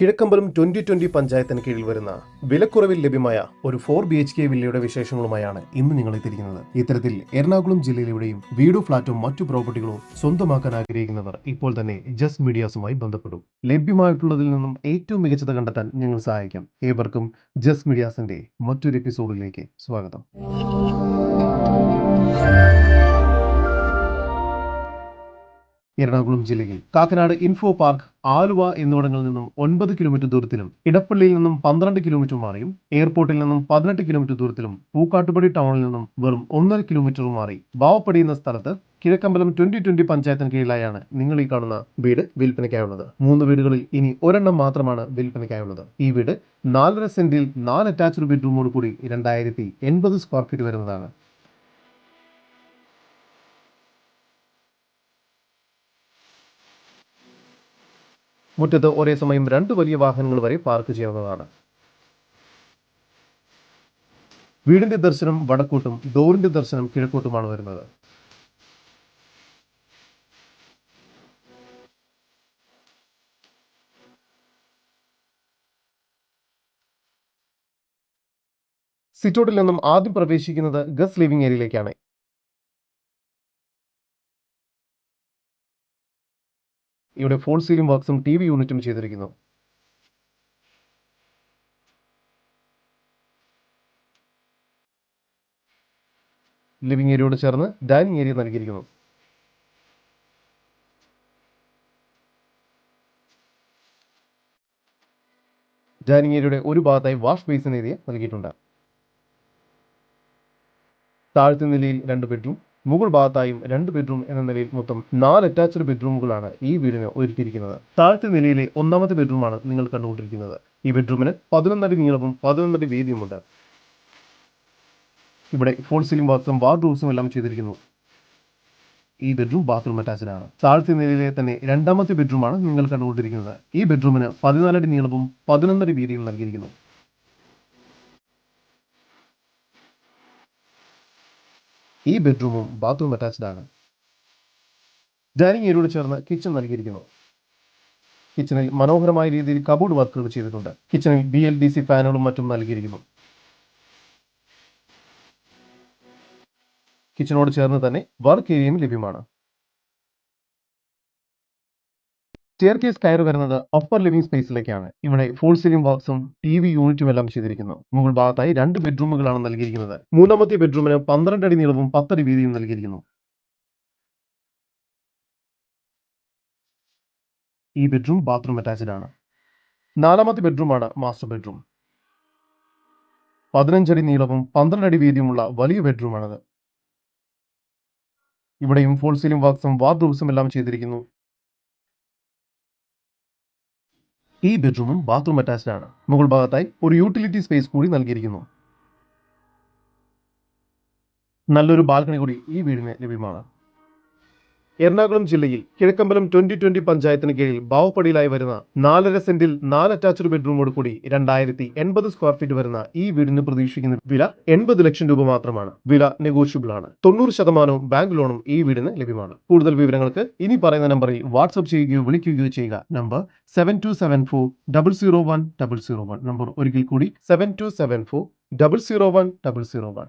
Kizhakkambalam twenty twenty പഞ്ചായത്തിന് കീഴിൽ വരുന്ന വിലക്കുറവിൽ ലഭ്യമായ ഒരു ഫോർ ബി എച്ച് കെ വില്ലയുടെ വിശേഷങ്ങളുമായാണ് ഇന്ന് നിങ്ങൾ എത്തിയിരിക്കുന്നത്. ഇത്തരത്തിൽ എറണാകുളം ജില്ലയിലെവിടെയും വീടോ ഫ്ളാറ്റോ മറ്റു പ്രോപ്പർട്ടികളോ സ്വന്തമാക്കാൻ ആഗ്രഹിക്കുന്നവർ ഇപ്പോൾ തന്നെ ജസ്റ്റ് മീഡിയാസുമായി ബന്ധപ്പെടും. ലഭ്യമായിട്ടുള്ളതിൽ നിന്നും ഏറ്റവും മികച്ചത് കണ്ടെത്താൻ ഞങ്ങൾ സഹായിക്കാം. ഏവർക്കും ജസ്റ്റ് മീഡിയാസിന്റെ മറ്റൊരു എപ്പിസോഡിലേക്ക് സ്വാഗതം. എറണാകുളം ജില്ലയിൽ. കാക്കനാട് ഇൻഫോ പാർക്ക് ആലുവ എന്നിവിടങ്ങളിൽ നിന്നും ഒൻപത് കിലോമീറ്റർ ദൂരത്തിലും ഇടപ്പള്ളിയിൽ നിന്നും പന്ത്രണ്ട് കിലോമീറ്റർ മാറിയും എയർപോർട്ടിൽ നിന്നും പതിനെട്ട് കിലോമീറ്റർ ദൂരത്തിലും പൂക്കാട്ടുപടി ടൗണിൽ നിന്നും വെറും ഒന്നര കിലോമീറ്റർ മാറി. ബാവപ്പടി എന്ന സ്ഥലത്ത് കിഴക്കമ്പലം ട്വന്റി ട്വന്റി പഞ്ചായത്തിന് കീഴിലായാണ് നിങ്ങൾ ഈ കാണുന്ന വീട് വിൽപ്പനയ്ക്കായുള്ളത്. മൂന്ന് വീടുകളിൽ ഇനി ഒരെണ്ണം മാത്രമാണ് വിൽപ്പനയ്ക്കായുള്ളത്. ഈ വീട് നാലര സെന്റിൽ നാല് അറ്റാച്ച്ഡ് ബെഡ്റൂമോട് കൂടി രണ്ടായിരത്തി എൺപത് സ്ക്വയർ ഫീറ്റ് വരുന്നതാണ്. മുറ്റത്ത് ഒരേ സമയം രണ്ട് വലിയ വാഹനങ്ങൾ വരെ പാർക്ക് ചെയ്യാവുന്നതാണ്. വീടിന്റെ ദർശനം വടക്കോട്ടും ഡോറിന്റെ ദർശനം കിഴക്കോട്ടുമാണ് വരുന്നത്. സിറ്റോട്ടിൽ നിന്നും ആദ്യം പ്രവേശിക്കുന്നത് ഗസ് ലിവിംഗ് ഏരിയയിലേക്കാണ്. ഇവിടെ ഫോൺ സീലിംഗ് വർക്ക്സും ടി യൂണിറ്റും ചെയ്തിരിക്കുന്നു. ലിവിംഗ് ഏരിയയോട് ചേർന്ന് ഡൈനിങ് ഏരിയ നൽകിയിരിക്കുന്നു. ഡൈനിങ് ഏരിയയുടെ ഒരു ഭാഗത്തായി വാഷ് ബേസിൻ ഏരിയ നൽകിയിട്ടുണ്ട്. താഴത്തെ നിലയിൽ രണ്ട് ബെഡ്റൂം മുകൾ ഭാഗത്തായും രണ്ട് ബെഡ്റൂം എന്ന നിലയിൽ മൊത്തം നാല് അറ്റാച്ച്ഡ് ബെഡ്റൂമുകളാണ് ഈ വീടിന് ഒരുക്കിയിരിക്കുന്നത്. താഴത്തെ നിലയിലെ ഒന്നാമത്തെ ബെഡ്റൂമാണ് നിങ്ങൾ കണ്ടുകൊണ്ടിരിക്കുന്നത്. ഈ ബെഡ്റൂമിന് പതിനൊന്നടി നീളവും പതിനൊന്നടി വീതിയുമുണ്ട്. ഇവിടെ ഫോൾ സീലിംഗ് വർക്ക്സും വാർഡ്രോബ്സും എല്ലാം ചെയ്തിരിക്കുന്നു. ഈ ബെഡ്റൂം ബാത്റൂം അറ്റാച്ച്ഡ് ആണ്. താഴത്തെ നിലയിലെ തന്നെ രണ്ടാമത്തെ ബെഡ്റൂമാണ് നിങ്ങൾ കണ്ടുകൊണ്ടിരിക്കുന്നത്. ഈ ബെഡ്റൂമിന് പതിനാലടി നീളവും പതിനൊന്നടി വീതിയും നൽകിയിരിക്കുന്നു. ഈ ബെഡ്റൂമും ബാത്റൂം അറ്റാച്ച്ഡ് ആണ്. ഡൈനിങ് ഏരിയയോട് ചേർന്ന് കിച്ചൺ നൽകിയിരിക്കുന്നു. കിച്ചണിൽ മനോഹരമായ രീതിയിൽ കബോർഡ് വർക്കുകൾ ചെയ്തിട്ടുണ്ട്. കിച്ചണിൽ ബി എൽ ഡി സി ഫാനുകളും മറ്റും നൽകിയിരിക്കുന്നു. കിച്ചണോട് ചേർന്ന് തന്നെ വർക്ക് ഏരിയയും ലഭ്യമാണ്. സ്റ്റെയർ കേസ് കയറി വരുന്നത് അപ്പർ ലിവിംഗ് സ്പേസിലേക്കാണ് ഇവിടെ ഫുൾ സീലിംഗ് ബോക്സും ടി വി യൂണിറ്റും എല്ലാം ചെയ്തിരിക്കുന്നു. മുകൾ ഭാഗത്തായി രണ്ട് ബെഡ്റൂമുകളാണ് നൽകിയിരിക്കുന്നത്. മൂന്നാമത്തെ ബെഡ്റൂമിന് പന്ത്രണ്ട് അടി നീളവും പത്തടി വീതിയും നൽകിയിരിക്കുന്നു. ഈ ബെഡ്റൂം ബാത്റൂം അറ്റാച്ച്ഡ് ആണ്. നാലാമത്തെ ബെഡ്റൂമാണ് മാസ്റ്റർ ബെഡ്റൂം പതിനഞ്ചടി നീളവും പന്ത്രണ്ട് അടി വീതിയുമുള്ള വലിയ ബെഡ്റൂമാണത് ഇവിടെയും ഫോൾ സീലിംഗ് വർക്ക്സും വാർഡ്രോബ്സും എല്ലാം ചെയ്തിരിക്കുന്നു. ഈ ബെഡ്റൂമും ബാത്റൂം അറ്റാച്ച്ഡ് ആണ്. മുകൾ ഭാഗത്തായി ഒരു യൂട്ടിലിറ്റി സ്പേസ് കൂടി നൽകിയിരിക്കുന്നു. നല്ലൊരു ബാൽക്കണി കൂടി ഈ വീടിന് ലഭ്യമാണ്. എറണാകുളം ജില്ലയിൽ കിഴക്കമ്പലം ട്വന്റി ട്വന്റി പഞ്ചായത്തിന് കീഴിൽ ബാവപ്പടിയിലായി വരുന്ന നാലര സെന്റിൽ നാല് അറ്റാച്ച്ഡ് ബെഡ്റൂമോട് കൂടി രണ്ടായിരത്തി എൺപത് സ്ക്വയർ ഫീറ്റ് വരുന്ന ഈ വീടിന് പ്രതീക്ഷിക്കുന്ന വില എൺപത് ലക്ഷം രൂപ മാത്രമാണ്. വില നെഗോഷ്യബിൾ ആണ്. തൊണ്ണൂറ് ശതമാനവും ബാങ്ക് ലോണും ഈ വീടിന് ലഭ്യമാണ്. കൂടുതൽ വിവരങ്ങൾക്ക് ഇനി പറയുന്ന നമ്പറിൽ വാട്സ്ആപ്പ് ചെയ്യുകയോ വിളിക്കുകയോ ചെയ്യുക. Number seven two seven four double zero one double zero one number ഒരിക്കൽ കൂടി seven two seven four double zero one double zero one